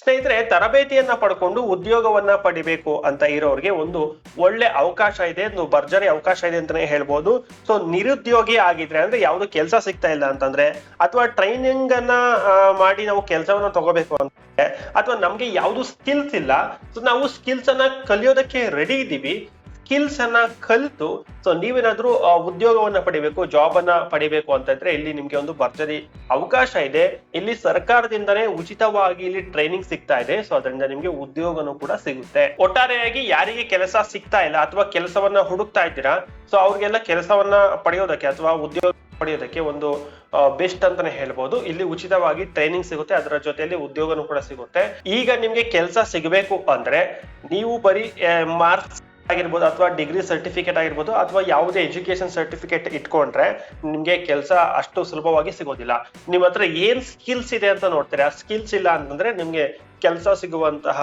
ಸ್ನೇಹಿತರೆ, ತರಬೇತಿಯನ್ನ ಪಡ್ಕೊಂಡು ಉದ್ಯೋಗವನ್ನ ಪಡಿಬೇಕು ಅಂತ ಇರೋರಿಗೆ ಒಂದು ಒಳ್ಳೆ ಅವಕಾಶ ಇದೆ, ಒಂದು ಭರ್ಜರಿ ಅವಕಾಶ ಇದೆ ಅಂತಾನೆ ಹೇಳ್ಬೋದು. ಸೊ ನಿರುದ್ಯೋಗಿ ಆಗಿದ್ರೆ ಅಂದ್ರೆ ಯಾವ್ದು ಕೆಲಸ ಸಿಗ್ತಾ ಇಲ್ಲ ಅಂತಂದ್ರೆ, ಅಥವಾ ಟ್ರೈನಿಂಗ್ ಅನ್ನ ಮಾಡಿ ನಾವು ಕೆಲಸವನ್ನ ತಗೋಬೇಕು ಅಂತ ಅಥವಾ ನಮ್ಗೆ ಯಾವ್ದು ಸ್ಕಿಲ್ಸ್ ಇಲ್ಲ ಸೊ ನಾವು ಸ್ಕಿಲ್ಸ್ ಅನ್ನ ಕಲಿಯೋದಕ್ಕೆ ರೆಡಿ ಇದ್ದೀವಿ. ಸ್ಕಿಲ್ಸ್ ಅನ್ನ ಕಲಿತು ಸೊ ನೀವೇನಾದ್ರೂ ಉದ್ಯೋಗವನ್ನ ಪಡಿಬೇಕು ಜಾಬ್ ಅನ್ನ ಪಡಿಬೇಕು ಅಂತಂದ್ರೆ ಇಲ್ಲಿ ನಿಮ್ಗೆ ಒಂದು ಭರ್ಜರಿ ಅವಕಾಶ ಇದೆ. ಇಲ್ಲಿ ಸರ್ಕಾರದಿಂದನೇ ಉಚಿತವಾಗಿ ಇಲ್ಲಿ ಟ್ರೈನಿಂಗ್ ಸಿಗ್ತಾ ಇದೆ. ಸೊ ಅದರಿಂದ ನಿಮ್ಗೆ ಉದ್ಯೋಗನೂ ಕೂಡ ಸಿಗುತ್ತೆ. ಒಟ್ಟಾರೆಯಾಗಿ ಯಾರಿಗೆ ಕೆಲಸ ಸಿಗ್ತಾ ಇಲ್ಲ ಅಥವಾ ಕೆಲಸವನ್ನ ಹುಡುಕ್ತಾ ಇದ್ದೀರಾ ಸೊ ಅವ್ರಿಗೆಲ್ಲ ಕೆಲಸವನ್ನ ಪಡೆಯೋದಕ್ಕೆ ಅಥವಾ ಉದ್ಯೋಗ ಪಡೆಯೋದಕ್ಕೆ ಒಂದು ಬೆಸ್ಟ್ ಅಂತಾನೆ ಹೇಳ್ಬೋದು. ಇಲ್ಲಿ ಉಚಿತವಾಗಿ ಟ್ರೈನಿಂಗ್ ಸಿಗುತ್ತೆ, ಅದರ ಜೊತೆಯಲ್ಲಿ ಉದ್ಯೋಗನೂ ಕೂಡ ಸಿಗುತ್ತೆ. ಈಗ ನಿಮ್ಗೆ ಕೆಲಸ ಸಿಗಬೇಕು ಅಂದ್ರೆ, ನೀವು ಬರೀ ಮಾರ್ಕ್ಸ್ ಆಗಿರ್ಬೋದು ಅಥವಾ ಡಿಗ್ರಿ ಸರ್ಟಿಫಿಕೇಟ್ ಆಗಿರ್ಬೋದು ಅಥವಾ ಯಾವುದೇ ಎಜುಕೇಶನ್ ಸರ್ಟಿಫಿಕೇಟ್ ಇಟ್ಕೊಂಡ್ರೆ ನಿಮ್ಗೆ ಕೆಲಸ ಅಷ್ಟು ಸುಲಭವಾಗಿ ಸಿಗೋದಿಲ್ಲ. ನಿಮ್ಮ ಹತ್ರ ಏನ್ ಸ್ಕಿಲ್ಸ್ ಇದೆ ಅಂತ ನೋಡ್ತಾರೆ? ಆ ಸ್ಕಿಲ್ಸ್ ಇಲ್ಲ ಅಂತಂದ್ರೆ ನಿಮ್ಗೆ ಕೆಲಸ ಸಿಗುವಂತಹ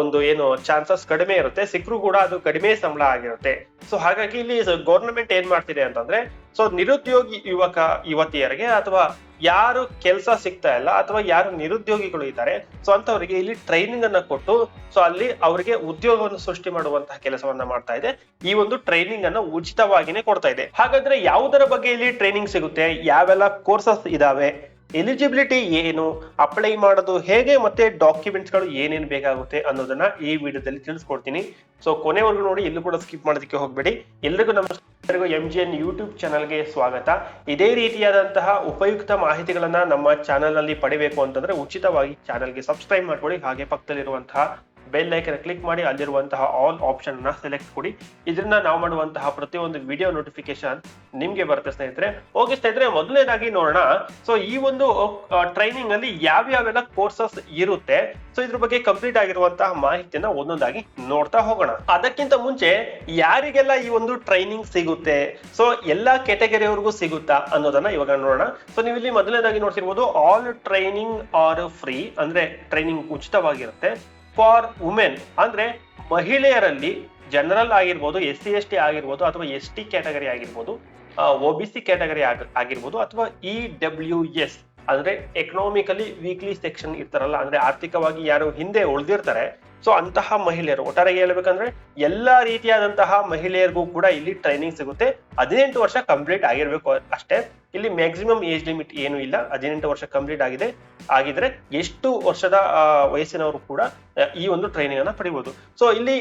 ಒಂದು ಏನು ಚಾನ್ಸಸ್ ಕಡಿಮೆ ಇರುತ್ತೆ, ಸಿಕ್ಕರೂ ಕೂಡ ಅದು ಕಡಿಮೆ ಸಂಬಳ ಆಗಿರುತ್ತೆ. ಸೊ ಹಾಗಾಗಿ ಇಲ್ಲಿ ಗೌರ್ಮೆಂಟ್ ಏನ್ ಮಾಡ್ತಿದೆ ಅಂತಂದ್ರೆ ಸೊ ನಿರುದ್ಯೋಗಿ ಯುವಕ, ಯುವತಿಯರಿಗೆ ಅಥವಾ ಯಾರು ಕೆಲಸ ಸಿಗ್ತಾ ಇಲ್ಲ ಅಥವಾ ಯಾರು ನಿರುದ್ಯೋಗಿಗಳು ಇದ್ದಾರೆ ಸೊ ಅಂತವರಿಗೆ ಇಲ್ಲಿ ಟ್ರೈನಿಂಗ್ ಅನ್ನ ಕೊಟ್ಟು ಸೊ ಅಲ್ಲಿ ಅವರಿಗೆ ಉದ್ಯೋಗವನ್ನು ಸೃಷ್ಟಿ ಮಾಡುವಂತಹ ಕೆಲಸವನ್ನ ಮಾಡ್ತಾ ಇದೆ. ಈ ಒಂದು ಟ್ರೈನಿಂಗ್ ಅನ್ನ ಉಚಿತವಾಗಿನೇ ಕೊಡ್ತಾ ಇದೆ. ಹಾಗಾದ್ರೆ ಯಾವುದರ ಬಗ್ಗೆ ಇಲ್ಲಿ ಟ್ರೈನಿಂಗ್ ಸಿಗುತ್ತೆ? ಯಾವೆಲ್ಲ ಕೋರ್ಸಸ್ ಇದಾವೆ? ಎಲಿಜಿಬಿಲಿಟಿ ಏನು? ಅಪ್ಲೈ ಮಾಡೋದು ಹೇಗೆ ಮತ್ತೆ ಡಾಕ್ಯುಮೆಂಟ್ಸ್ಗಳು ಏನೇನು ಬೇಕಾಗುತ್ತೆ ಅನ್ನೋದನ್ನ ಈ ವಿಡಿಯೋದಲ್ಲಿ ತಿಳಿಸ್ಕೊಡ್ತೀನಿ. ಸೊ ಕೊನೆವರೆಗೂ ನೋಡಿ ಎಲ್ಲೂ ಕೂಡ ಸ್ಕಿಪ್ ಮಾಡೋದಕ್ಕೆ ಹೋಗಬೇಡಿ. ಎಲ್ಲರಿಗೂ ನಮಸ್ಕಾರ. ಎಂ ಜಿ ಎನ್ ಯೂಟ್ಯೂಬ್ ಚಾನಲ್ಗೆ ಸ್ವಾಗತ. ಇದೇ ರೀತಿಯಾದಂತಹ ಉಪಯುಕ್ತ ಮಾಹಿತಿಗಳನ್ನ ನಮ್ಮ ಚಾನಲ್ನಲ್ಲಿ ಪಡಿಬೇಕು ಅಂತಂದ್ರೆ ಉಚಿತವಾಗಿ ಚಾನಲ್ಗೆ ಸಬ್ಸ್ಕ್ರೈಬ್ ಮಾಡ್ಕೊಳ್ಳಿ. ಹಾಗೆ ಪಕ್ಕದಲ್ಲಿರುವಂತಹ ಬೆಲ್ ಐಕನ್ ಕ್ಲಿಕ್ ಮಾಡಿ, ಅಲ್ಲಿರುವಂತಹ ಆಲ್ ಆಪ್ಷನ್ ಅನ್ನ ಸೆಲೆಕ್ಟ್ ಕೊಡಿ. ಇದರಿಂದ ನಾವು ಮಾಡುವಂತಹ ಪ್ರತಿಯೊಂದು ವಿಡಿಯೋ ನೋಟಿಫಿಕೇಶನ್ ನಿಮ್ಗೆ ಬರುತ್ತೆ ಸ್ನೇಹಿತರೆ. ಹೋಗಿ ಸ್ನೇಹಿತರೆ, ಮೊದಲನೇದಾಗಿ ನೋಡೋಣ. ಸೊ ಈ ಒಂದು ಟ್ರೈನಿಂಗ್ ಅಲ್ಲಿ ಯಾವ ಯಾವೆಲ್ಲ ಕೋರ್ಸಸ್ ಇರುತ್ತೆ. ಸೊ ಇದ್ರ ಬಗ್ಗೆ ಕಂಪ್ಲೀಟ್ ಆಗಿರುವಂತಹ ಮಾಹಿತಿಯನ್ನ ಒಂದೊಂದಾಗಿ ನೋಡ್ತಾ ಹೋಗೋಣ. ಅದಕ್ಕಿಂತ ಮುಂಚೆ ಯಾರಿಗೆಲ್ಲ ಈ ಒಂದು ಟ್ರೈನಿಂಗ್ ಸಿಗುತ್ತೆ? ಸೊ ಎಲ್ಲಾ ಕೆಟಗರಿಯವರೆಗೂ ಸಿಗುತ್ತಾ ಅನ್ನೋದನ್ನ ಇವಾಗ ನೋಡೋಣ. ಸೊ ನೀವು ಇಲ್ಲಿ ಮೊದಲನೇದಾಗಿ ನೋಡ್ತಿರ್ಬೋದು ಆಲ್ ಟ್ರೈನಿಂಗ್ ಆರ್ ಫ್ರೀ ಅಂದ್ರೆ ಟ್ರೈನಿಂಗ್ ಉಚಿತವಾಗಿರುತ್ತೆ. ಫಾರ್ ವುಮೆನ್ ಅಂದರೆ ಮಹಿಳೆಯರಲ್ಲಿ ಜನರಲ್ ಆಗಿರ್ಬೋದು ಎಸ್ ಸಿ ಎಸ್ ಟಿ ಆಗಿರ್ಬೋದು ಅಥವಾ ಎಸ್ ಟಿ ಕ್ಯಾಟಗರಿ ಆಗಿರ್ಬೋದು ಒ ಬಿ ಸಿ ಕ್ಯಾಟಗರಿ ಆಗಿರ್ಬೋದು ಅಥವಾ ಇ ಡಬ್ಲ್ಯೂ ಎಸ್ ಅಂದರೆ ಎಕನಾಮಿಕಲಿ ವೀಕ್ಲಿ ಸೆಕ್ಷನ್ ಇರ್ತಾರಲ್ಲ, ಅಂದರೆ ಆರ್ಥಿಕವಾಗಿ ಯಾರು ಹಿಂದೆ ಉಳಿದಿರ್ತಾರೆ ಸೊ ಅಂತಹ ಮಹಿಳೆಯರು, ಒಟ್ಟಾರೆ ಹೇಳ್ಬೇಕಂದ್ರೆ ಎಲ್ಲಾ ರೀತಿಯಾದಂತಹ ಮಹಿಳೆಯರಿಗೂ ಕೂಡ ಇಲ್ಲಿ ಟ್ರೈನಿಂಗ್ ಸಿಗುತ್ತೆ. ಹದಿನೆಂಟು ವರ್ಷ ಕಂಪ್ಲೀಟ್ ಆಗಿರ್ಬೇಕು ಅಷ್ಟೇ. ಇಲ್ಲಿ ಮ್ಯಾಕ್ಸಿಮಮ್ ಏಜ್ ಲಿಮಿಟ್ ಏನು ಇಲ್ಲ. ಹದಿನೆಂಟು ವರ್ಷ ಕಂಪ್ಲೀಟ್ ಆಗಿದೆ. ಆಗಿದ್ರೆ ಎಷ್ಟು ವರ್ಷದ ವಯಸ್ಸಿನವರು ಕೂಡ ಈ ಒಂದು ಟ್ರೈನಿಂಗ್ ಅನ್ನ ಪಡಿಬಹುದು ಸೊ ಇಲ್ಲಿ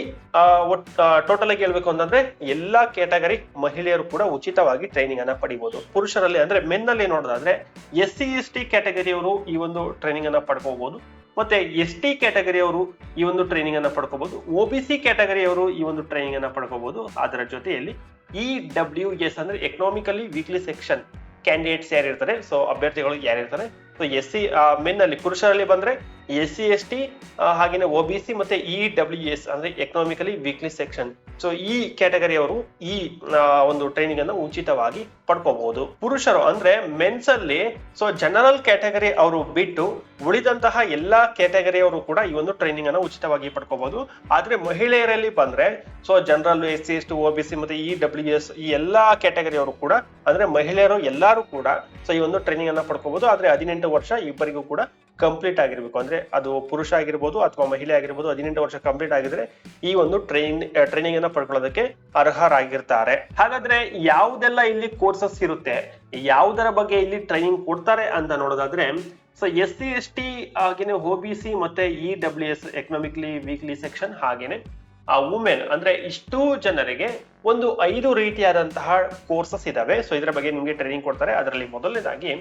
ಟೋಟಲ್ ಆಗಿ ಹೇಳ್ಬೇಕು ಅಂತಂದ್ರೆ ಎಲ್ಲಾ ಕ್ಯಾಟಗರಿ ಮಹಿಳೆಯರು ಕೂಡ ಉಚಿತವಾಗಿ ಟ್ರೈನಿಂಗ್ ಅನ್ನ ಪಡಿಬಹುದು ಪುರುಷರಲ್ಲಿ ಅಂದ್ರೆ ಮೆನ್ ಅಲ್ಲಿ ನೋಡೋದಾದ್ರೆ ಎಸ್ ಸಿ ಎಸ್ ಟಿ ಕ್ಯಾಟಗರಿಯವರು ಈ ಒಂದು ಟ್ರೈನಿಂಗ್ ಅನ್ನ ಪಡ್ಕೋಬಹುದು ಮತ್ತೆ ಎಸ್ ಟಿ ಕ್ಯಾಟಗರಿಯವರು ಈ ಒಂದು ಟ್ರೈನಿಂಗ್ ಅನ್ನ ಪಡ್ಕೋಬಹುದು ಒ ಬಿ ಸಿ ಕ್ಯಾಟಗರಿಯವರು ಈ ಒಂದು ಟ್ರೈನಿಂಗ್ ಅನ್ನ ಪಡ್ಕೋಬಹುದು ಅದರ ಜೊತೆಯಲ್ಲಿ ಇ ಡಬ್ಲ್ಯೂ ಎಸ್ ಅಂದ್ರೆ ಎಕನಾಮಿಕಲಿ ವೀಕ್ಲಿ ಸೆಕ್ಷನ್ ಕ್ಯಾಂಡಿಡೇಟ್ಸ್ ಯಾರಿರ್ತಾರೆ? ಸೊ ಅಭ್ಯರ್ಥಿಗಳು ಯಾರಿರ್ತಾರೆ? ಸೊ ಎಸ್ ಸಿ ಮೆನ್ ಅಲ್ಲಿ ಪುರುಷರಲ್ಲಿ ಬಂದ್ರೆ ಎಸ್ ಸಿ ಎಸ್ ಟಿ ಹಾಗೇನೆ ಒ ಬಿ ಸಿ ಮತ್ತೆ ಇ ಡಬ್ಲ್ಯೂ ಎಸ್ ಅಂದ್ರೆ ಎಕನಾಮಿಕಲಿ ವೀಕ್ಲಿ ಸೆಕ್ಷನ್ ಸೊ ಈ ಕ್ಯಾಟಗರಿಯವರು ಈ ಒಂದು ಟ್ರೈನಿಂಗ್ ಅನ್ನು ಉಚಿತವಾಗಿ ಪಡ್ಕೋಬಹುದು. ಪುರುಷರು ಅಂದ್ರೆ ಮೆನ್ಸ್ ಅಲ್ಲಿ ಸೊ ಜನರಲ್ ಕ್ಯಾಟಗರಿ ಅವರು ಬಿಟ್ಟು ಉಳಿದಂತಹ ಎಲ್ಲಾ ಕ್ಯಾಟಗರಿಯವರು ಕೂಡ ಈ ಒಂದು ಟ್ರೈನಿಂಗ್ ಅನ್ನು ಉಚಿತವಾಗಿ ಪಡ್ಕೋಬಹುದು. ಆದ್ರೆ ಮಹಿಳೆಯರಲ್ಲಿ ಬಂದ್ರೆ so general S C S T O B C ಮತ್ತೆ ಇ ಡಬ್ಲ್ಯೂ ಎಸ್ ಈ ಎಲ್ಲಾ ಕ್ಯಾಟಗರಿಯವರು ಕೂಡ, ಅಂದ್ರೆ ಮಹಿಳೆಯರು ಎಲ್ಲರೂ ಕೂಡ ಸೊ ಈ ಒಂದು ಟ್ರೈನಿಂಗ್ ಅನ್ನ ಪಡ್ಕೋಬಹುದು. ಆದ್ರೆ ಹದಿನೆಂಟು ವರ್ಷ ಇಬ್ಬರಿಗೂ ಕೂಡ ಕಂಪ್ಲೀಟ್ ಆಗಿರ್ಬೇಕು. ಅಂದ್ರೆ ಅದು ಪುರುಷ ಆಗಿರ್ಬೋದು ಅಥವಾ ಮಹಿಳೆ ಆಗಿರ್ಬೋದು ಹದಿನೆಂಟು ವರ್ಷ ಕಂಪ್ಲೀಟ್ ಆಗಿದ್ರೆ ಈ ಒಂದು ಟ್ರೈನ್ ಟ್ರೈನಿಂಗ್ ಅನ್ನ ಪಡ್ಕೊಳ್ಳೋದಕ್ಕೆ ಅರ್ಹರಾಗಿರ್ತಾರೆ. ಹಾಗಾದ್ರೆ ಯಾವುದೆಲ್ಲ ಇಲ್ಲಿ ಕೋರ್ಸಸ್ ಇರುತ್ತೆ? ಯಾವುದರ ಬಗ್ಗೆ ಇಲ್ಲಿ ಟ್ರೈನಿಂಗ್ ಕೊಡ್ತಾರೆ ಅಂತ ನೋಡೋದಾದ್ರೆ so S C S T ಹಾಗೇನೆ ಒ ಬಿ ಸಿ ಮತ್ತೆ E W S economically weakly section ಹಾಗೇನೆ, ಆ ವುಮೆನ್ ಅಂದ್ರೆ ಇಷ್ಟು ಜನರಿಗೆ ಒಂದು ಐದು ರೀತಿಯಾದಂತಹ ಕೋರ್ಸಸ್ ಇದಾವೆ. ಸೊ ಇದರ ಬಗ್ಗೆ ನಿಮಗೆ ಟ್ರೈನಿಂಗ್ ಕೊಡ್ತಾರೆ. ಅದರಲ್ಲಿ ಮೊದಲನೇದಾಗಿ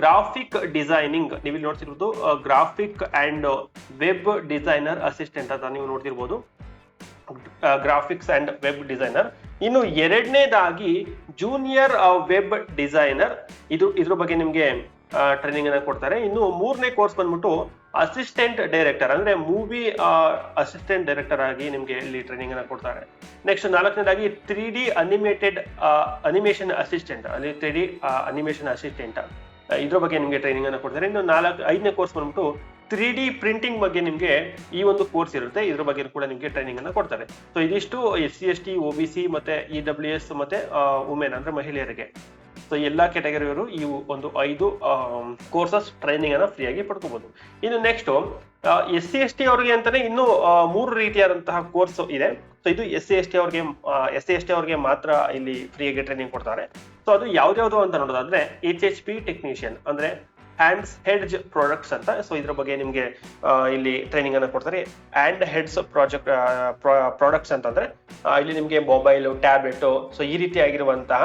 ಗ್ರಾಫಿಕ್ ಡಿಸೈನಿಂಗ್ ನೀವು ಇಲ್ಲಿ ನೋಡ್ತಿರ್ಬೋದು graphic and web designer assistant ಅಂತ ನೀವು ನೋಡ್ತಿರ್ಬೋದು. ಗ್ರಾಫಿಕ್ಸ್ ಅಂಡ್ ವೆಬ್ ಡಿಸೈನರ್ ಇನ್ನು ಎರಡನೇದಾಗಿ ಜೂನಿಯರ್ ವೆಬ್ ಡಿಸೈನರ್ ಇದು ಇದ್ರ ಬಗ್ಗೆ ನಿಮಗೆ ಟ್ರೈನಿಂಗ್ ಅನ್ನ ಕೊಡ್ತಾರೆ. ಇನ್ನು ಮೂರನೇ ಕೋರ್ಸ್ ಬಂದ್ಬಿಟ್ಟು ಅಸಿಸ್ಟೆಂಟ್ ಡೈರೆಕ್ಟರ್ ಅಂದ್ರೆ ಮೂವಿ ಅಸಿಸ್ಟೆಂಟ್ ಡೈರೆಕ್ಟರ್ ಆಗಿ ನಿಮ್ಗೆ ಇಲ್ಲಿ ಟ್ರೈನಿಂಗ್ ಅನ್ನ ಕೊಡ್ತಾರೆ. ನೆಕ್ಸ್ಟ್ ನಾಲ್ಕನೇದಾಗಿ three D animated animation assistant ಅಲ್ಲಿ ತ್ರೀ ಡಿ ಅನಿಮೇಷನ್ ಅಸಿಸ್ಟೆಂಟ್ ಇದ್ರ ಬಗ್ಗೆ ನಿಮಗೆ ಟ್ರೈನಿಂಗ್ ಅನ್ನು ಕೊಡ್ತಾರೆ. ಇನ್ನು ನಾಲ್ಕು, ಐದನೇ ಕೋರ್ಸ್ ಬಂದ್ಬಿಟ್ಟು ತ್ರೀ ಡಿ ಪ್ರಿಂಟಿಂಗ್ ಬಗ್ಗೆ ನಿಮಗೆ ಈ ಒಂದು ಕೋರ್ಸ್ ಇರುತ್ತೆ. ಇದ್ರ ಬಗ್ಗೆ ಕೂಡ ನಿಮಗೆ ಟ್ರೈನಿಂಗ್ ಅನ್ನು ಕೊಡ್ತಾರೆ. ಸೊ ಇದಿಷ್ಟು S C S T O B C ಮತ್ತೆ ಇ ಡಬ್ಲ್ಯೂ ಎಸ್ ಮತ್ತೆ ವುಮೆನ್ ಅಂದ್ರೆ ಮಹಿಳೆಯರಿಗೆ. ಸೊ ಎಲ್ಲಾ ಕೆಟಗರಿಯವರು ಈ ಒಂದು ಐದು ಕೋರ್ಸಸ್ ಟ್ರೈನಿಂಗ್ ಅನ್ನ ಫ್ರೀಯಾಗಿ ಪಡ್ಕೋಬಹುದು ಇನ್ನು next S C S T ಅವ್ರಿಗೆ ಅಂತಾನೆ ಇನ್ನು ಮೂರು ರೀತಿಯಾದಂತಹ ಕೋರ್ಸ್ ಇದೆ. ಸೊ ಇದು ಎಸ್ ಸಿ ಎಸ್ ಟಿ ಅವ್ರಿಗೆ ಎಸ್ ಸಿ ಎಸ್ ಟಿ ಅವ್ರಿಗೆ ಮಾತ್ರ ಇಲ್ಲಿ ಫ್ರೀಯಾಗಿ ಟ್ರೈನಿಂಗ್ ಕೊಡ್ತಾರೆ. ಸೊ ಅದು ಯಾವ್ದ್ಯಾವ್ದು ಅಂತ ನೋಡೋದಾದ್ರೆ ಎಚ್ ಎಚ್ ಪಿ ಟೆಕ್ನಿಷಿಯನ್ ಅಂದ್ರೆ ಹ್ಯಾಂಡ್ಸ್ ಹೆಡ್ಜ್ ಪ್ರಾಡಕ್ಟ್ಸ್ ಅಂತ. ಸೊ ಇದ್ರ ಬಗ್ಗೆ ನಿಮ್ಗೆ ಇಲ್ಲಿ ಟ್ರೈನಿಂಗ್ ಅನ್ನ ಕೊಡ್ತಾರೆ. ಹ್ಯಾಂಡ್ ಹೆಡ್ಸ್ ಪ್ರಾಜೆಕ್ಟ್ ಪ್ರಾಡಕ್ಟ್ಸ್ ಅಂತಂದ್ರೆ ಇಲ್ಲಿ ನಿಮ್ಗೆ ಮೊಬೈಲ್ ಟ್ಯಾಬ್ಲೆಟ್ ಸೊ ಈ ರೀತಿಯಾಗಿರುವಂತಹ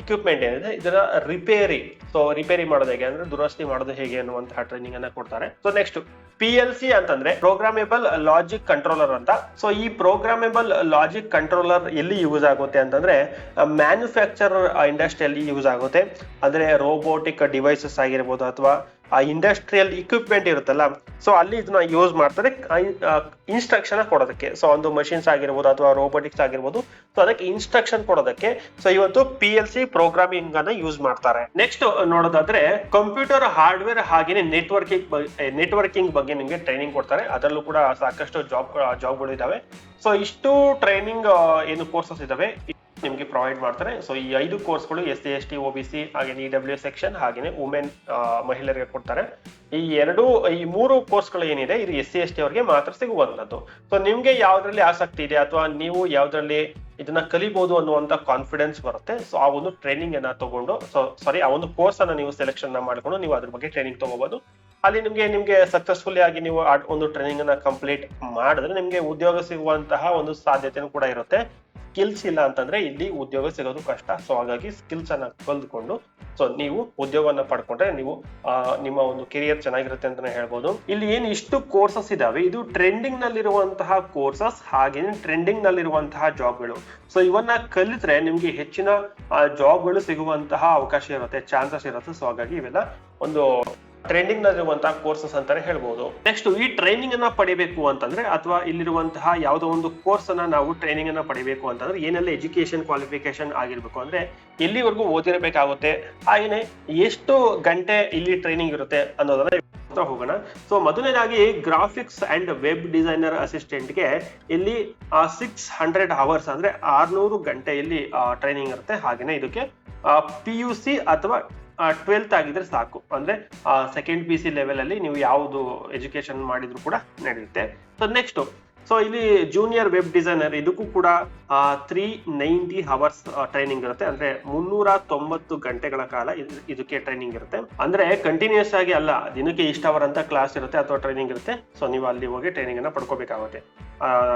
ಇಕ್ವಿಪ್ಮೆಂಟ್ ಏನಿದೆ ಇದರ ರಿಪೇರಿ ಸೊ ರಿಪೇರಿ ಮಾಡೋದು ಹೇಗೆ ಅಂದ್ರೆ, ದುರಸ್ತಿ ಮಾಡೋದು ಹೇಗೆ ಅನ್ನುವಂತಹ ಟ್ರೈನಿಂಗ್ ಅನ್ನ ಕೊಡ್ತಾರೆ. So next P L C ಅಂತಂದ್ರೆ ಪ್ರೋಗ್ರಾಮೇಬಲ್ ಲಾಜಿಕ್ ಕಂಟ್ರೋಲರ್ ಅಂತ. ಸೊ ಈ ಪ್ರೋಗ್ರಾಮೇಬಲ್ ಲಾಜಿಕ್ ಕಂಟ್ರೋಲರ್ ಎಲ್ಲಿ ಯೂಸ್ ಆಗುತ್ತೆ ಅಂತಂದ್ರೆ ಮ್ಯಾನುಫ್ಯಾಕ್ಚರ್ ಇಂಡಸ್ಟ್ರಿಯಲ್ಲಿ ಯೂಸ್ ಆಗುತ್ತೆ. ಅಂದ್ರೆ ರೋಬೋಟಿಕ್ ಡಿವೈಸಸ್ ಆಗಿರ್ಬೋದು ಅಥವಾ ಆ ಇಂಡಸ್ಟ್ರಿಯಲ್ ಇಕ್ವಿಪ್ಮೆಂಟ್ ಇರುತ್ತಲ್ಲ ಸೊ ಅಲ್ಲಿ ಇದನ್ನ ಯೂಸ್ ಮಾಡ್ತಾರೆ ಇನ್ಸ್ಟ್ರಕ್ಷನ್ ಕೊಡೋದಕ್ಕೆ. ಸೊ ಒಂದು ಮಷಿನ್ಸ್ ಆಗಿರ್ಬೋದು ಅಥವಾ ರೋಬೋಟಿಕ್ಸ್ ಆಗಿರ್ಬೋದು ಸೊ ಅದಕ್ಕೆ ಇನ್ಸ್ಟ್ರಕ್ಷನ್ ಕೊಡೋದಕ್ಕೆ. ಸೊ ಇವತ್ತು ಪಿ ಎಲ್ ಸಿ ಪ್ರೋಗ್ರಾಮಿಂಗ್ ಅನ್ನ ಯೂಸ್ ಮಾಡ್ತಾರೆ. ನೆಕ್ಸ್ಟ್ ನೋಡೋದಾದ್ರೆ ಕಂಪ್ಯೂಟರ್ ಹಾರ್ಡ್ವೇರ್ ಹಾಗೇನೆ ನೆಟ್ವರ್ಕಿಂಗ್ ನೆಟ್ವರ್ಕಿಂಗ್ ಬಗ್ಗೆ ನಿಮಗೆ ಟ್ರೈನಿಂಗ್ ಕೊಡ್ತಾರೆ. ಅದರಲ್ಲೂ ಕೂಡ ಸಾಕಷ್ಟು ಜಾಬ್ ಜಾಬ್ಗಳು ಇದಾವೆ. ಸೊ ಇಷ್ಟು ಟ್ರೈನಿಂಗ್ ಏನು ಕೋರ್ಸಸ್ ಇದಾವೆ. ನಿಮಗೆ ಪ್ರೊವೈಡ್ ಮಾಡ್ತಾರೆ. ಸೊ ಈ ಐದು ಕೋರ್ಸ್ಗಳು S C S T O B C ಹಾಗೆ ಇ ಡಬ್ಲ್ಯೂ ಸೆಕ್ಷನ್ ಹಾಗೆಯೇ ವುಮೆನ್ ಮಹಿಳೆಯರಿಗೆ ಕೊಡ್ತಾರೆ. ಈ ಎರಡು, ಈ ಮೂರು ಕೋರ್ಸ್ಗಳು ಏನಿದೆ, ಇದು ಎಸ್ ಸಿ ಎಸ್ ಟಿ ಅವರಿಗೆ ಮಾತ್ರ ಸಿಗುವಂಥದ್ದು. ಸೊ ನಿಮಗೆ ಯಾವುದರಲ್ಲಿ ಆಸಕ್ತಿ ಇದೆ ಅಥವಾ ನೀವು ಯಾವುದರಲ್ಲಿ ಇದನ್ನ ಕಲಿಬಹುದು ಅನ್ನುವಂಥ ಕಾನ್ಫಿಡೆನ್ಸ್ ಬರುತ್ತೆ. ಸೊ ಆ ಒಂದು ಟ್ರೈನಿಂಗ್ ಅನ್ನ ತಗೊಂಡು ಸೊ ಸಾರಿ ಆ ಒಂದು ಕೋರ್ಸ್ ಅನ್ನ ನೀವು ಸೆಲೆಕ್ಷನ್ ಮಾಡ್ಕೊಂಡು ನೀವು ಅದ್ರ ಬಗ್ಗೆ ಟ್ರೈನಿಂಗ್ ತಗೋಬಹುದು ಅಲ್ಲಿ ನಿಮಗೆ ನಿಮಗೆ ಸಕ್ಸಸ್ಫುಲಿ ಆಗಿ ನೀವು ಒಂದು ಟ್ರೈನಿಂಗ್ ಅನ್ನ ಕಂಪ್ಲೀಟ್ ಮಾಡಿದ್ರೆ ನಿಮಗೆ ಉದ್ಯೋಗ ಸಿಗುವಂತಹ ಒಂದು ಸಾಧ್ಯತೆನೂ ಕೂಡ ಇರುತ್ತೆ. ಸ್ಕಿಲ್ಸ್ ಇಲ್ಲ ಅಂತಂದ್ರೆ ಇಲ್ಲಿ ಉದ್ಯೋಗ ಸಿಗೋದು ಕಷ್ಟ. ಸೊ ಹಾಗಾಗಿ ಸ್ಕಿಲ್ಸ್ ಅನ್ನ ಕಲ್ತ್ಕೊಂಡು ಸೊ ನೀವು ಉದ್ಯೋಗವನ್ನ ಪಡ್ಕೊಂಡ್ರೆ ನೀವು ನಿಮ್ಮ ಒಂದು ಕೆರಿಯರ್ ಚೆನ್ನಾಗಿರುತ್ತೆ ಅಂತಾನೆ ಹೇಳ್ಬೋದು. ಇಲ್ಲಿ ಏನ್ ಇಷ್ಟು ಕೋರ್ಸಸ್ ಇದಾವೆ? ಇದು ಟ್ರೆಂಡಿಂಗ್ ನಲ್ಲಿರುವಂತಹ ಕೋರ್ಸಸ್ ಹಾಗೇನೆ ಟ್ರೆಂಡಿಂಗ್ ನಲ್ಲಿರುವಂತಹ ಜಾಬ್ಗಳು ಸೊ ಇವನ್ನ ಕಲಿತ್ರೆ ನಿಮ್ಗೆ ಹೆಚ್ಚಿನ ಜಾಬ್ಗಳು ಸಿಗುವಂತಹ ಅವಕಾಶ ಇರುತ್ತೆ ಚಾನ್ಸಸ್ ಇರುತ್ತೆ. ಸೊ ಹಾಗಾಗಿ ಇವೆಲ್ಲ ಒಂದು ಟ್ರೆಂಡಿಂಗ್ ನಲ್ಲಿರುವಂತಹ ಕೋರ್ಸಸ್ ಅಂತಾನೆ ಹೇಳ್ಬೋದು. ನೆಕ್ಸ್ಟ್ ಈ ಟ್ರೈನಿಂಗ್ ಅನ್ನ ಪಡಿಬೇಕು ಅಂತಂದ್ರೆ ಅಥವಾ ಇಲ್ಲಿರುವಂತಹ ಯಾವುದೋ ಒಂದು ಕೋರ್ಸ್ ಅನ್ನ ನಾವು ಟ್ರೈನಿಂಗ್ ಅನ್ನ ಪಡಿಬೇಕು ಅಂತಂದ್ರೆ ಏನೆಲ್ಲ ಎಜುಕೇಶನ್ ಕ್ವಾಲಿಫಿಕೇಶನ್ ಆಗಿರ್ಬೇಕು ಅಂದ್ರೆ ಎಲ್ಲಿವರೆಗೂ ಓದಿರಬೇಕಾಗುತ್ತೆ, ಹಾಗೇನೆ ಎಷ್ಟು ಗಂಟೆ ಇಲ್ಲಿ ಟ್ರೈನಿಂಗ್ ಇರುತ್ತೆ ಅನ್ನೋದನ್ನ ಹೋಗೋಣ. ಸೊ ಮೊದಲನೇದಾಗಿ ಗ್ರಾಫಿಕ್ಸ್ ಅಂಡ್ ವೆಬ್ ಡಿಸೈನರ್ ಅಸಿಸ್ಟೆಂಟ್ಗೆ ಇಲ್ಲಿ ಸಿಕ್ಸ್ ಹಂಡ್ರೆಡ್ ಅವರ್ಸ್ ಅಂದ್ರೆ ಆರ್ನೂರು ಗಂಟೆಯಲ್ಲಿ ಟ್ರೈನಿಂಗ್ ಇರುತ್ತೆ. ಹಾಗೇನೆ ಇದಕ್ಕೆ ಪಿ ಯು ಸಿ ಅಥವಾ ಟ್ವೆಲ್ತ್ ಆಗಿದ್ರೆ ಸಾಕು. ಅಂದ್ರೆ ಸೆಕೆಂಡ್ ಪಿ ಸಿ ಲೆವೆಲ್ ಅಲ್ಲಿ ನೀವು ಯಾವುದು ಎಜುಕೇಶನ್ ಮಾಡಿದ್ರು ಕೂಡ ನಡೆಯುತ್ತೆ. ಸೊ ನೆಕ್ಸ್ಟ್ ಸೊ ಇಲ್ಲಿ ಜೂನಿಯರ್ ವೆಬ್ ಡಿಸೈನರ್ ಇದಕ್ಕೂ ಕೂಡ ತ್ರೀ ನೈಂಟಿ ಅವರ್ಸ್ ಟ್ರೈನಿಂಗ್ ಇರುತ್ತೆ. ಅಂದ್ರೆ ಮುನ್ನೂರ ತೊಂಬತ್ತು ಗಂಟೆಗಳ ಕಾಲ ಇದ್- ಇದಕ್ಕೆ ಟ್ರೈನಿಂಗ್ ಇರುತ್ತೆ. ಅಂದ್ರೆ ಕಂಟಿನ್ಯೂಸ್ ಆಗಿ ಅಲ್ಲ, ದಿನಕ್ಕೆ ಇಷ್ಟ ಅವರ್ ಅಂತ ಕ್ಲಾಸ್ ಇರುತ್ತೆ ಅಥವಾ ಟ್ರೈನಿಂಗ್ ಇರುತ್ತೆ. ಸೊ ನೀವು ಅಲ್ಲಿ ಹೋಗಿ ಟ್ರೈನಿಂಗ್ ಅನ್ನ ಪಡ್ಕೋಬೇಕಾಗುತ್ತೆ.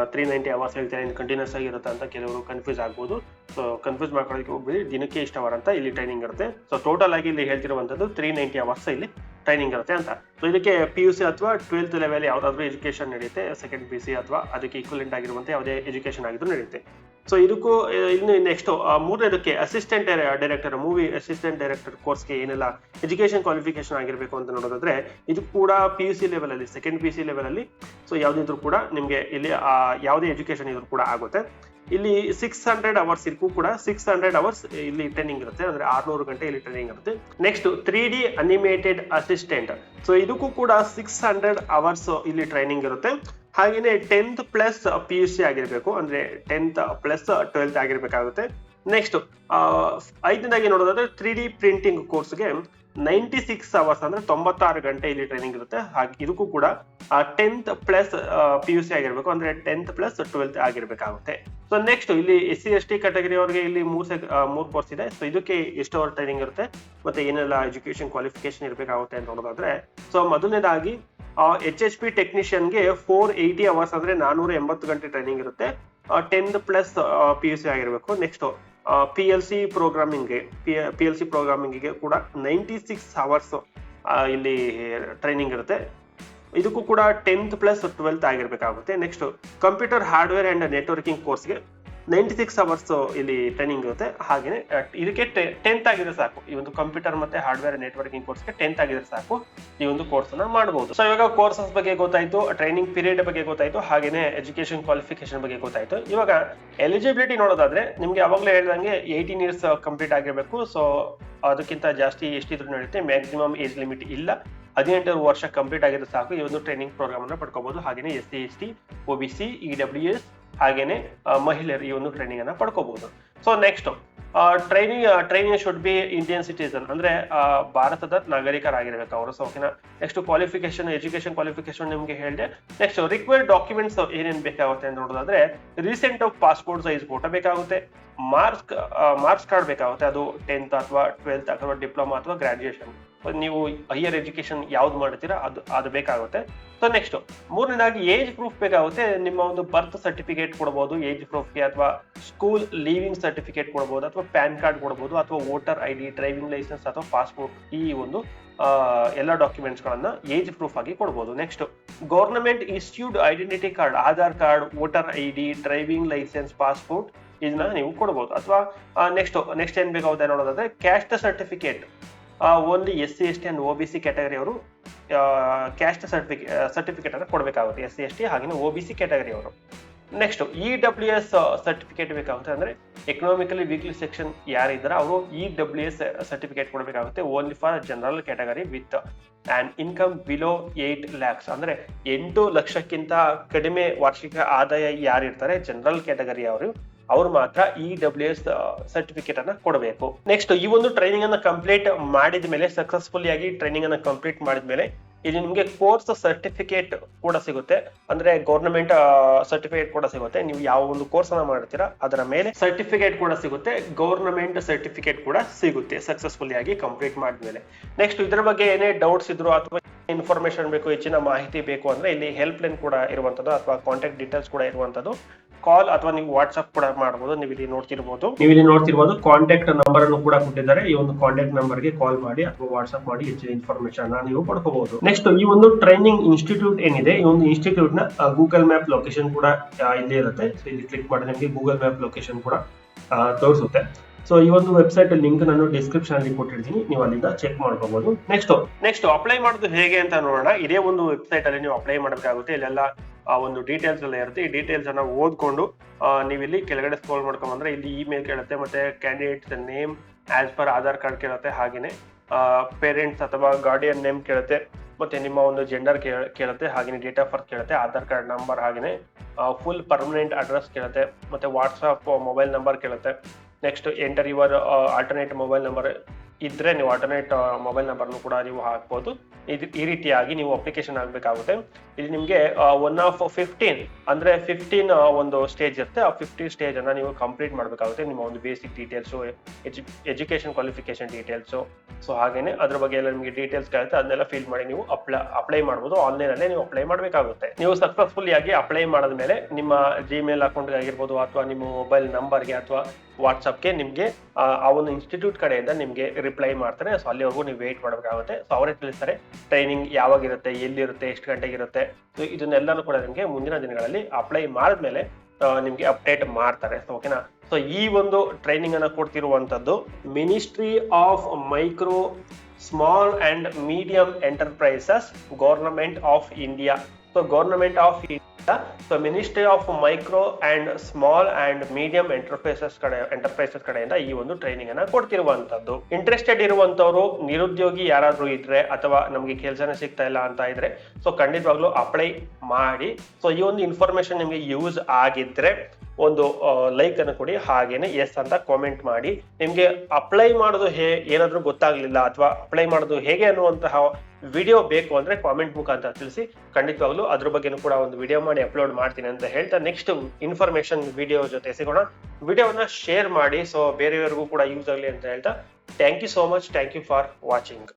ತ್ರೀ ನೈಂಟಿ ಅವರ್ಸ್ ಹೇಳ್ತಾರೆ ಕಂಟಿನ್ಯೂಸ್ ಆಗಿರುತ್ತೆ ಅಂತ ಕೆಲವರು ಕನ್ಫ್ಯೂಸ್ ಆಗ್ಬೋದು. ಸೊ ಕನ್ಫ್ಯೂಸ್ ಮಾಡ್ಕೊಳ್ಳೋದಕ್ಕೆ ಹೋಗ್ಬಿಡಿ. ದಿನಕ್ಕೆ ಇಷ್ಟ ಅವರ್ ಅಂತ ಇಲ್ಲಿ ಟ್ರೈನಿಂಗ್ ಇರುತ್ತೆ. ಸೊ ಟೋಟಲ್ ಆಗಿ ಇಲ್ಲಿ ಹೇಳ್ತಿರುವಂತದ್ದು ತ್ರೀ ನೈಂಟಿ ಅವರ್ಸ್ ಇಲ್ಲಿ. ಟ್ರೈನಿಂಗ್ ಇರುತ್ತೆ ಅಂತ. ಸೊ ಇದಕ್ಕೆ ಪಿ ಯು ಸಿ ಅಥವಾ ಟ್ವೆಲ್ತ್ ಲೆವೆಲ್ ಯಾವ್ದಾದ್ರು ಎಜುಕೇಶನ್ ನಡೆಯುತ್ತೆ ಸೆಕೆಂಡ್ ಪಿ ಸಿ ಅಥವಾ ಅದಕ್ಕೆ ಈಕ್ವಲೆಂಟ್ ಆಗಿರುವಂತೆ ಯಾವುದೇ ಎಜುಕೇಶನ್ ಆಗಿದ್ರು ನಡೆಯುತ್ತೆ. ಸೊ ಇದಕ್ಕೂ ಇನ್ನು next ಮೂರನೇದಕ್ಕೆ assistant director movie assistant director ಕೋರ್ಸ್ಗೆ ಏನೆಲ್ಲ ಎಜುಕೇಶನ್ ಕ್ವಾಲಿಫಿಕೇಶನ್ ಆಗಿರಬೇಕು ಅಂತ ನೋಡೋದಾದ್ರೆ, ಇದು ಕೂಡ ಪಿ ಯು ಸಿ ಲೆವೆಲಲ್ಲಿ ಸೆಕೆಂಡ್ ಪಿ ಸಿ ಲೆವೆಲಲ್ಲಿ ಸೊ ಯಾವ್ದಿದ್ರು ಕೂಡ ನಿಮಗೆ ಇಲ್ಲಿ ಯಾವುದೇ ಎಜುಕೇಶನ್ ಇದ್ರು ಕೂಡ ಆಗುತ್ತೆ. ಇಲ್ಲಿ ಸಿಕ್ಸ್ ಹಂಡ್ರೆಡ್ ಅವರ್ಸ್ ಇದಕ್ಕೂ ಕೂಡ ಸಿಕ್ಸ್ ಹಂಡ್ರೆಡ್ ಅವರ್ಸ್ ಇಲ್ಲಿ ಟ್ರೈನಿಂಗ್ ಇರುತ್ತೆ. ಅಂದ್ರೆ ಆರ್ನೂರು ಗಂಟೆ ಇಲ್ಲಿ ಟ್ರೈನಿಂಗ್ ಇರುತ್ತೆ. Next three D animated assistant so ಇದಕ್ಕೂ ಕೂಡ ಸಿಕ್ಸ್ ಹಂಡ್ರೆಡ್ ಅವರ್ಸ್ ಇಲ್ಲಿ ಟ್ರೈನಿಂಗ್ ಇರುತ್ತೆ. ಹಾಗೇನೆ tenth plus P U C ಆಗಿರ್ಬೇಕು. ಅಂದ್ರೆ ಟೆಂತ್ ಪ್ಲಸ್ ಟ್ವೆಲ್ತ್ ಆಗಿರ್ಬೇಕಾಗುತ್ತೆ. ನೆಕ್ಸ್ಟ್ ಐದನೇದಾಗಿ ನೋಡೋದಾದ್ರೆ ತ್ರೀ ಡಿ ಪ್ರಿಂಟಿಂಗ್ ಕೋರ್ಸ್ಗೆ ನೈಂಟಿ ಸಿಕ್ಸ್ ಅವರ್ಸ್ ಅಂದ್ರೆ ತೊಂಬತ್ತಾರು ಗಂಟೆ ಇಲ್ಲಿ ಟ್ರೈನಿಂಗ್ ಇರುತ್ತೆ. ಹಾಗೆ ಇದಕ್ಕೂ ಕೂಡ tenth plus P U C ಆಗಿರ್ಬೇಕು, ಅಂದ್ರೆ ಟೆಂತ್ ಪ್ಲಸ್ ಟ್ವೆಲ್ತ್ ಆಗಿರ್ಬೇಕಾಗುತ್ತೆ. ಸೊ ನೆಕ್ಸ್ಟ್ ಇಲ್ಲಿ S C S T category ಅವರಿಗೆ ಇಲ್ಲಿ ಮೂರ್ ಸೆಕ್ ಮೂರ್ ಕೋರ್ಸ್ ಇದೆ. ಸೊ ಇದಕ್ಕೆ ಎಷ್ಟು ಅವರ್ ಟ್ರೈನಿಂಗ್ ಇರುತ್ತೆ, ಮತ್ತೆ ಏನೆಲ್ಲ ಎಜುಕೇಶನ್ ಕ್ವಾಲಿಫಿಕೇಶನ್ ಇರಬೇಕಾಗುತ್ತೆ ಅಂತ ನೋಡೋದಾದ್ರೆ ಸೊ ಮೊದಲನೇದಾಗಿ ಎಚ್ ಎಚ್ ಪಿ ಟೆಕ್ನಿಷಿಯನ್ಗೆ ಫೋರ್ ಏಯ್ಟಿ ಅವರ್ಸ್ ಅಂದ್ರೆ ನಾನೂರ ಎಂಬತ್ತು ಗಂಟೆ ಟ್ರೈನಿಂಗ್ ಇರುತ್ತೆ. Tenth plus P U C ಆಗಿರಬೇಕು. ನೆಕ್ಸ್ಟ್ ಪಿ ಎಲ್ ಸಿ ಪ್ರೋಗ್ರಾಮಿಂಗ್ಗೆ ಪಿ ಎಲ್ ಸಿ ಪ್ರೋಗ್ರಾಮಿಂಗಿಗೆ ಕೂಡ ನೈಂಟಿ ಸಿಕ್ಸ್ ಅವರ್ಸ್ ಇಲ್ಲಿ ಟ್ರೈನಿಂಗ್ ಇರುತ್ತೆ. ಇದಕ್ಕೂ ಕೂಡ tenth plus twelfth ಆಗಿರ್ಬೇಕಾಗುತ್ತೆ. Next computer hardware and networking ಕೋರ್ಸ್ಗೆ ನೈಂಟಿ ಸಿಕ್ಸ್ ಅವರ್ಸ್ ಇಲ್ಲಿ ಟ್ರೈನಿಂಗ್ ಇರುತ್ತೆ. ಹಾಗೇನೆ ಆ, ಇದಕ್ಕೆ ಟೆಂತ್ ಆಗಿದ್ರೆ ಸಾಕು. ಈ ಒಂದು ಕಂಪ್ಯೂಟರ್ ಮತ್ತೆ ಹಾರ್ಡ್ವೇರ್ ನೆಟ್ವರ್ಕಿಂಗ್ ಕೋರ್ಸ್ಗೆ ಟೆಂತ್ ಆಗಿದ್ರೆ ಸಾಕು. ಈ ಒಂದು ಕೋರ್ಸ್ ಅನ್ನ ಮಾಡಬಹುದು ಸೊ ಇವಾಗ ಕೋರ್ಸಸ್ ಬಗ್ಗೆ ಗೊತ್ತಾಯ್ತು ಟ್ರೈನಿಂಗ್ ಪೀರಿಯಡ್ ಬಗ್ಗೆ ಗೊತ್ತಾಯ್ತು ಹಾಗೇನೆ ಎಜುಕೇಶನ್ ಕ್ವಾಲಿಫಿಕೇಶನ್ ಬಗ್ಗೆ ಗೊತ್ತಾಯ್ತು. ಇವಾಗ ಎಲಿಜಿಬಿಲಿಟಿ ನೋಡೋದಾದ್ರೆ ನಿಮ್ಗೆ ಅವಾಗಲೇ ಹೇಳ್ದಂಗೆ ಏಯ್ಟೀನ್ ಇಯರ್ಸ್ ಕಂಪ್ಲೀಟ್ ಆಗಿರಬೇಕು. ಸೊ ಅದಕ್ಕಿಂತ ಜಾಸ್ತಿ ಎಷ್ಟಿದ್ರು ನಡೆಯುತ್ತೆ ಮ್ಯಾಕ್ಸಿಮಮ್ ಏಜ್ ಲಿಮಿಟ್ ಇಲ್ಲ. ಹದಿನೆಂಟು ವರ್ಷ ಕಂಪ್ಲೀಟ್ ಆಗಿದ್ರೆ ಸಾಕು. ಈ ಒಂದು ಟ್ರೈನಿಂಗ್ ಪ್ರೋಗ್ರಾಮ್ ಅನ್ನ ಪಡ್ಕೋಬಹುದು ಹಾಗೆಯೇ S C S T O B C E W S ಹಾಗೇನೆ ಮಹಿಳೆಯರು ಈ ಒಂದು ಟ್ರೈನಿಂಗ್ ಅನ್ನ ಪಡ್ಕೋಬಹುದು. So next training training should be Indian citizen ಅಂದ್ರೆ ಭಾರತದ ನಾಗರಿಕರಾಗಿರ್ಬೇಕು ಅವರು. ಸೊ ಓಕೆನಾ? ನೆಕ್ಸ್ಟ್ ಕ್ವಾಲಿಫಿಕೇಶನ್ ಎಜುಕೇಶನ್ ಕ್ವಾಲಿಫಿಕೇಶನ್ ನಿಮ್ಗೆ ಹೇಳಿದೆ. ನೆಕ್ಸ್ಟ್ ರಿಕ್ವೈರ್ಡ್ ಡಾಕ್ಯುಮೆಂಟ್ಸ್ ಏನೇನ್ ಬೇಕಾಗುತ್ತೆ ಅಂತ ನೋಡೋದಾದ್ರೆ ರೀಸೆಂಟ್ ಪಾಸ್ಪೋರ್ಟ್ ಸೈಜ್ ಫೋಟೋ ಬೇಕಾಗುತ್ತೆ. ಮಾರ್ಕ್ಸ್ ಮಾರ್ಕ್ಸ್ ಕಾರ್ಡ್ ಬೇಕಾಗುತ್ತೆ. ಅದು ಟೆಂತ್ ಅಥವಾ ಟ್ವೆಲ್ತ್ ಅಥವಾ ಡಿಪ್ಲೊಮಾ ಅಥವಾ ಗ್ರಾಜುಯೇಷನ್ ನೀವು ಹೈಯರ್ ಎಜುಕೇಶನ್ ಯಾವ್ದು ಮಾಡ್ತೀರಾ, ಅದು ಅದು ಬೇಕಾಗುತ್ತೆ. ಸೊ ನೆಕ್ಸ್ಟ್ ಮೂರನೇದಾಗಿ ಏಜ್ ಪ್ರೂಫ್ ಬೇಕಾಗುತ್ತೆ. ನಿಮ್ಮ ಒಂದು ಬರ್ತ್ ಸರ್ಟಿಫಿಕೇಟ್ ಕೊಡಬಹುದು ಏಜ್ ಪ್ರೂಫ್ಗೆ ಅಥವಾ ಸ್ಕೂಲ್ ಲೀವಿಂಗ್ ಸರ್ಟಿಫಿಕೇಟ್ ಕೊಡಬಹುದು ಅಥವಾ ಪ್ಯಾನ್ ಕಾರ್ಡ್ ಕೊಡಬಹುದು ಅಥವಾ voter I D driving licence ಅಥವಾ ಪಾಸ್ಪೋರ್ಟ್ ಈ ಒಂದು ಎಲ್ಲ ಡಾಕ್ಯುಮೆಂಟ್ಸ್ ಗಳನ್ನ ಏಜ್ ಪ್ರೂಫ್ ಆಗಿ ಕೊಡಬಹುದು next government issued identity card Aadhaar card voter I D driving licence passport ಇದನ್ನ ನೀವು ಕೊಡಬಹುದು ಅಥವಾ ನೆಕ್ಸ್ಟ್ ನೆಕ್ಸ್ಟ್ ಏನ್ ಬೇಕಾಗುತ್ತೆ ನೋಡೋದಾದ್ರೆ caste certificate only S C, S T and O B C category ಅವರು ಕ್ಯಾಸ್ಟ್ ಸರ್ಟಿಫಿಕೇಟ್ ಸರ್ಟಿಫಿಕೇಟ್ ಅನ್ನು ಕೊಡಬೇಕಾಗುತ್ತೆ, ಎಸ್ ಸಿ, ಎಸ್ ಟಿ ಹಾಗೆ ಓ ಬಿ ಸಿ ಕ್ಯಾಟಗರಿ ಅವರು. Next E W S certificate ಬೇಕಾಗುತ್ತೆ ಅಂದರೆ ಎಕನಾಮಿಕಲಿ ವೀಕ್ಲಿ ಸೆಕ್ಷನ್ ಯಾರಿದ್ದಾರೆ, ಅವರು E W S certificate ಕೊಡಬೇಕಾಗುತ್ತೆ only for general category with and income below eight lakhs ಅಂದರೆ ಎಂಟು ಲಕ್ಷಕ್ಕಿಂತ ಕಡಿಮೆ ವಾರ್ಷಿಕ ಆದಾಯ ಯಾರಿರ್ತಾರೆ ಜನರಲ್ ಕ್ಯಾಟಗರಿ ಅವರು. ಅವ್ರು ಮಾತ್ರ ಇ ಡಬ್ಲ್ಯೂ ಎಸ್ ಸರ್ಟಿಫಿಕೇಟ್ ಅನ್ನ ಕೊಡಬೇಕು. ನೆಕ್ಸ್ಟ್ ಈ ಒಂದು ಟ್ರೈನಿಂಗ್ ಅನ್ನ ಕಂಪ್ಲೀಟ್ ಮಾಡಿದ ಮೇಲೆ ಸಕ್ಸಸ್ಫುಲಿ ಆಗಿ ಟ್ರೈನಿಂಗ್ ಅನ್ನ ಕಂಪ್ಲೀಟ್ ಮಾಡಿದ ಮೇಲೆ, ಇಲ್ಲಿ ನಿಮಗೆ ಕೋರ್ಸ್ ಸರ್ಟಿಫಿಕೇಟ್ ಕೂಡ ಸಿಗುತ್ತೆ. ಅಂದ್ರೆ ಗೌರ್ಮೆಂಟ್ ಸರ್ಟಿಫಿಕೇಟ್ ಕೂಡ ಸಿಗುತ್ತೆ. ನೀವು ಯಾವ ಒಂದು ಕೋರ್ಸ್ ಅನ್ನ ಮಾಡ್ತೀರಾ, ಅದರ ಮೇಲೆ ಸರ್ಟಿಫಿಕೇಟ್ ಕೂಡ ಸಿಗುತ್ತೆ. ಗೌರ್ಮೆಂಟ್ ಸರ್ಟಿಫಿಕೇಟ್ ಕೂಡ ಸಿಗುತ್ತೆ ಸಕ್ಸಸ್ಫುಲಿ ಆಗಿ ಕಂಪ್ಲೀಟ್ ಮಾಡಿದ್ಮೇಲೆ ನೆಕ್ಸ್ಟ್ ಇದ್ರ ಬಗ್ಗೆ ಏನೇ ಡೌಟ್ಸ್ ಇದ್ರು ಅಥವಾ ಇನ್ಫಾರ್ಮೇಶನ್ ಬೇಕು, ಹೆಚ್ಚಿನ ಮಾಹಿತಿ ಬೇಕು ಅಂದ್ರೆ ಇಲ್ಲಿ ಹೆಲ್ಪ್ ಲೈನ್ ಕೂಡ ಇರುವಂತದ್ದು ಅಥವಾ ಕಾಂಟ್ಯಾಕ್ಟ್ ಡೀಟೇಲ್ಸ್ ಕೂಡ ಇರುವಂತದ್ದು ಕಾಲ್ ಅಥವಾ ನೀವು ವಾಟ್ಸ್ಆಪ್ ಕೂಡ ಮಾಡಬಹುದು ನೀವು ಇಲ್ಲಿ ನೋಡ್ತಿರ್ಬೋದು. ನೀವು ಇಲ್ಲಿ ನೋಡ್ತಿರ್ಬೋದು ಕಾಂಟ್ಯಾಕ್ಟ್ ನಂಬರ್ ಅನ್ನು ಕೂಡ ಕೊಟ್ಟಿದ್ದಾರೆ. ಈ ಒಂದು ಕಾಂಟ್ಯಾಕ್ಟ್ ನಂಬರ್ಗೆ ಕಾಲ್ ಮಾಡಿ ಅಥವಾ ವಾಟ್ಸ್ಆಪ್ ಮಾಡಿ ಹೆಚ್ಚಿನ ಇನ್ಫಾರ್ಮೇಶನ್ ನೀವು ಪಡ್ಕೋಬಹುದು. ನೆಕ್ಸ್ಟ್ ಈ ಒಂದು ಟ್ರೈನಿಂಗ್ ಇನ್ಸ್ಟಿಟ್ಯೂಟ್ ಏನಿದೆ ಈ ಒಂದು ಇನ್ಸ್ಟಿಟ್ಯೂಟ್ನ ಗೂಗಲ್ ಮ್ಯಾಪ್ ಲೊಕೇಶನ್ ಕೂಡ ಇಲ್ಲಿ ಇರುತ್ತೆ. ಸೊ ಇಲ್ಲಿ ಕ್ಲಿಕ್ ಮಾಡಿ ನಿಮಗೆ ಗೂಗಲ್ ಮ್ಯಾಪ್ ಲೊಕೇಶನ್ ಕೂಡ ತೋರಿಸುತ್ತೆ. ಸೊ ಈ ಒಂದು ವೆಬ್ಸೈಟ್ ಲಿಂಕ್ ನಾನು ಡಿಸ್ಕ್ರಿಪ್ಷನ್ ಅಲ್ಲಿ ಕೊಟ್ಟಿರ್ತೀನಿ. ನೀವು ಅಲ್ಲಿಂದ ಚೆಕ್ ಮಾಡ್ಕೋಬಹುದು. ನೆಕ್ಸ್ಟ್ ನೆಕ್ಸ್ಟ್ ಅಪ್ಲೈ ಮಾಡೋದು ಹೇಗೆ ಅಂತ ನೋಡೋಣ. ಇದೇ ಒಂದು ವೆಬ್ಸೈಟ್ ಅಲ್ಲಿ ನೀವು ಅಪ್ಲೈ ಮಾಡಬೇಕಾಗುತ್ತೆ. ಇಲ್ಲೆಲ್ಲ ಆ ಒಂದು ಡೀಟೇಲ್ಸ್ ಎಲ್ಲ ಇರುತ್ತೆ. ಈ ಡೀಟೇಲ್ಸ್ ಅನ್ನ ಓದ್ಕೊಂಡು ನೀವು ಇಲ್ಲಿ ಕೆಳಗಡೆ ಸ್ಕ್ರೋಲ್ ಮಾಡ್ಕೊಂಬಂದ್ರೆ ಇಲ್ಲಿ ಇಮೇಲ್ ಕೇಳುತ್ತೆ, ಮತ್ತೆ candidate name as per Aadhaar card ಕೇಳುತ್ತೆ ಹಾಗೇನೆ. ಪೇರೆಂಟ್ಸ್ ಅಥವಾ ಗಾರ್ಡಿಯನ್ ನೇಮ್ ಕೇಳುತ್ತೆ, ಮತ್ತೆ ನಿಮ್ಮ ಒಂದು ಜೆಂಡರ್ ಕೇಳುತ್ತೆ, ಹಾಗೇನೆ ಡೇಟ್ ಆಫ್ ಬರ್ತ್ ಕೇಳುತ್ತೆ, ಆಧಾರ್ ಕಾರ್ಡ್ ನಂಬರ್ ಹಾಗೇನೆ ಫುಲ್ ಪರ್ಮನೆಂಟ್ ಅಡ್ರೆಸ್ ಕೇಳುತ್ತೆ, ಮತ್ತೆ ವಾಟ್ಸಪ್ ಮೊಬೈಲ್ ನಂಬರ್ ಕೇಳುತ್ತೆ. Next enter your alternate mobile number ಇದ್ರೆ ನೀವು ಆಲ್ಟರ್ನೇಟ್ ಮೊಬೈಲ್ ನಂಬರ್ನು ಕೂಡ ನೀವು ಹಾಕ್ಬೋದು. ಇದು ಈ ರೀತಿಯಾಗಿ ನೀವು ಅಪ್ಲಿಕೇಶನ್ ಆಗಬೇಕಾಗುತ್ತೆ. ಇಲ್ಲಿ ನಿಮಗೆ ಒನ್ ಆಫ್ ಫಿಫ್ಟೀನ್ ಅಂದ್ರೆ ಫಿಫ್ಟೀನ್ ಒಂದು ಸ್ಟೇಜ್ ಇರುತ್ತೆ. ಆ ಫಿಫ್ಟೀನ್ ಸ್ಟೇಜ್ ಅನ್ನ ನೀವು ಕಂಪ್ಲೀಟ್ ಮಾಡಬೇಕಾಗುತ್ತೆ. ನಿಮ್ಮ ಒಂದು basic details education qualification details so ಹಾಗೇನೆ ಅದ್ರ ಬಗ್ಗೆ ಎಲ್ಲ ನಿಮಗೆ ಡೀಟೇಲ್ಸ್ ಕೇಳುತ್ತೆ. ಅದನ್ನೆಲ್ಲ ಫಿಲ್ ಮಾಡಿ ನೀವು ಅಪ್ಲೈ ಅಪ್ಲೈ ಆನ್ಲೈನ್ ಅಲ್ಲೇ ನೀವು ಅಪ್ಲೈ ಮಾಡಬೇಕಾಗುತ್ತೆ. ನೀವು ಸಕ್ಸಸ್ಫುಲ್ ಆಗಿ ಅಪ್ಲೈ ಮಾಡಿದ್ಮೇಲೆ ನಿಮ್ಮ ಜಿಮೇಲ್ ಅಕೌಂಟ್ ಆಗಿರ್ಬೋದು, ಅಥವಾ ನಿಮ್ಮ ಮೊಬೈಲ್ ನಂಬರ್ಗೆ ಅಥವಾ ವಾಟ್ಸಪ್ಗೆ ನಿಮಗೆ ಆ ಒಂದು ಇನ್ಸ್ಟಿಟ್ಯೂಟ್ ಕಡೆಯಿಂದ ನಿಮಗೆ ರಿಪ್ಲೈ ಮಾಡ್ತಾರೆ. ಸೊ ಅಲ್ಲಿವರೆಗೂ ನೀವು ವೇಟ್ ಮಾಡಬೇಕಾಗುತ್ತೆ. ಸೊ ಅವರೇ ತಿಳಿಸ್ತಾರೆ ಟ್ರೈನಿಂಗ್ ಯಾವಾಗಿರುತ್ತೆ, ಎಲ್ಲಿರುತ್ತೆ, ಎಷ್ಟು ಗಂಟೆಗೆ ಇರುತ್ತೆ ಸೊ ಇದನ್ನೆಲ್ಲನೂ ಕೂಡ ನಿಮಗೆ ಮುಂದಿನ ದಿನಗಳಲ್ಲಿ ಅಪ್ಲೈ ಮಾಡಿದ್ಮೇಲೆ ನಿಮಗೆ ಅಪ್ಡೇಟ್ ಮಾಡ್ತಾರೆ. ಸೊ ಓಕೆನಾ ಸೊ ಈ ಒಂದು ಟ್ರೈನಿಂಗ್ ಅನ್ನು ಕೊಡ್ತಿರುವಂಥದ್ದು ministry of micro small and medium enterprises government of India so government of so ministry of micro and small and medium enterprises ಕಡೆ ಎಂಟರ್ಪ್ರೈಸಸ್ ಕಡೆಯಿಂದ ಈ ಒಂದು ಟ್ರೈನಿಂಗ್ ಅನ್ನ ಕೊಡ್ತಿರುವಂತದ್ದು ಇಂಟ್ರೆಸ್ಟೆಡ್ ಇರುವಂತವರು ನಿರುದ್ಯೋಗಿ ಯಾರಾದ್ರೂ ಇದ್ರೆ ಅಥವಾ ನಮಗೆ ಕೆಲಸನೇ ಸಿಗ್ತಾ ಇಲ್ಲ ಅಂತ ಇದ್ರೆ ಸೊ ಖಂಡಿತವಾಗ್ಲೂ ಅಪ್ಲೈ ಮಾಡಿ. ಸೊ ಈ ಒಂದು ಇನ್ಫಾರ್ಮೇಶನ್ ನಿಮಗೆ ಯೂಸ್ ಆಗಿದ್ರೆ ಒಂದು ಲೈಕ್ ಅನ್ನು ಕೊಡಿ, ಹಾಗೇನೆ ಎಸ್ ಅಂತ ಕಾಮೆಂಟ್ ಮಾಡಿ. ನಿಮ್ಗೆ ಅಪ್ಲೈ ಮಾಡೋದು ಹೇ, ಏನಾದ್ರೂ ಗೊತ್ತಾಗ್ಲಿಲ್ಲ ಅಥವಾ ಅಪ್ಲೈ ಮಾಡೋದು ಹೇಗೆ ಅನ್ನುವಂತಹ ವಿಡಿಯೋ ಬೇಕು ಅಂದ್ರೆ ಕಾಮೆಂಟ್ ಮುಖಾಂತರ ತಿಳಿಸಿ. ಖಂಡಿತವಾಗ್ಲೂ ಅದ್ರ ಬಗ್ಗೆನೂ ಕೂಡ ಒಂದು ವಿಡಿಯೋ ಮಾಡಿ ಅಪ್ಲೋಡ್ ಮಾಡ್ತೀನಿ ಅಂತ ಹೇಳ್ತಾ ನೆಕ್ಸ್ಟ್ ಇನ್ಫಾರ್ಮೇಶನ್ ವಿಡಿಯೋ ಜೊತೆ ಸಿಗೋಣ. ವಿಡಿಯೋವನ್ನ ಶೇರ್ ಮಾಡಿ ಸೊ ಬೇರೆಯವರಿಗೂ ಕೂಡ ಯೂಸ್ ಆಗಲಿ ಅಂತ ಹೇಳ್ತಾ. Thank you so much thank you for watching